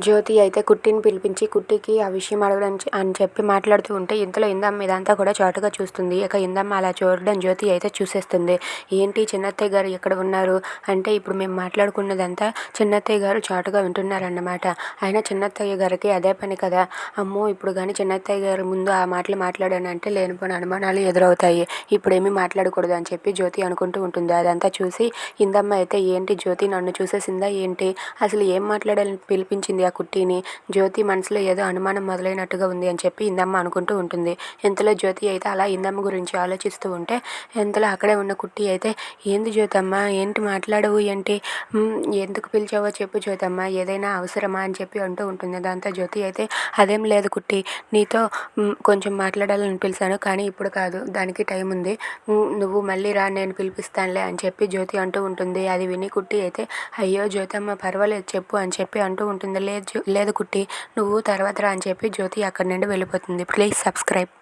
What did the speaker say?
జ్యోతి అయితే కుట్టిని పిలిపించి కుట్టికి ఆ విషయం అడగడానికి అని చెప్పి మాట్లాడుతూ ఉంటే ఇంతలో ఇందమ్మ ఇదంతా కూడా చాటుగా చూస్తుంది. ఇక ఇందమ్మ అలా చూడడం జ్యోతి అయితే చూసేస్తుంది. ఏంటి చిన్నత్తయ్య గారు ఎక్కడ ఉన్నారు? అంటే ఇప్పుడు మేము మాట్లాడుకున్నదంతా చిన్నత్తయ్య గారు చాటుగా వింటున్నారన్నమాట. అయినా చిన్నత్తయ్య గారికి అదే పని కదా. అమ్మో ఇప్పుడు కానీ చిన్నత్తయ్య గారు ముందు ఆ మాటలు మాట్లాడానంటే లేనిపోయిన అనుమానాలు ఎదురవుతాయి. ఇప్పుడేమీ మాట్లాడకూడదు అని చెప్పి జ్యోతి అనుకుంటూ ఉంటుంది. అదంతా చూసి ఇందమ్మ అయితే ఏంటి జ్యోతి నన్ను చూసేసిందా? ఏంటి? అసలు ఏం మాట్లాడాలని పిలిపించింది? ఆ కుట్టీని. జ్యోతి మనసులో ఏదో అనుమానం మొదలైనట్టుగా ఉంది అని చెప్పి ఇందమ్మ అనుకుంటూ ఉంటుంది. ఇంతలో జ్యోతి అయితే అలా ఇందమ్మ గురించి ఆలోచిస్తూ ఉంటే ఇంతలో అక్కడే ఉన్న కుట్టి అయితే ఏంది జ్యోతమ్మ? ఏంటి మాట్లాడవు? ఏంటి? ఎందుకు పిలిచావో చెప్పు జ్యోతమ్మ. ఏదైనా అవసరమా? అని చెప్పి అంటూ ఉంటుంది. దాంతో జ్యోతి అయితే అదేం లేదు కుట్టి. నీతో కొంచెం మాట్లాడాలని పిలిచాను కానీ ఇప్పుడు కాదు. దానికి టైం ఉంది. నువ్వు మళ్ళీ రా నేను పిలిపిస్తానులే అని చెప్పి జ్యోతి అంటూ ఉంటుంది. అది విని కుట్టి అయితే అయ్యో జ్యోతమ్మ పర్వాలేదు చెప్పు అని చెప్పి అంటూ ఉంటుంది లేదు లేదు కుట్టి నువ్వు తర్వాత రా అని చెప్పి జ్యోతి అక్కడి నుండి వెళ్ళిపోతుంది. Please subscribe.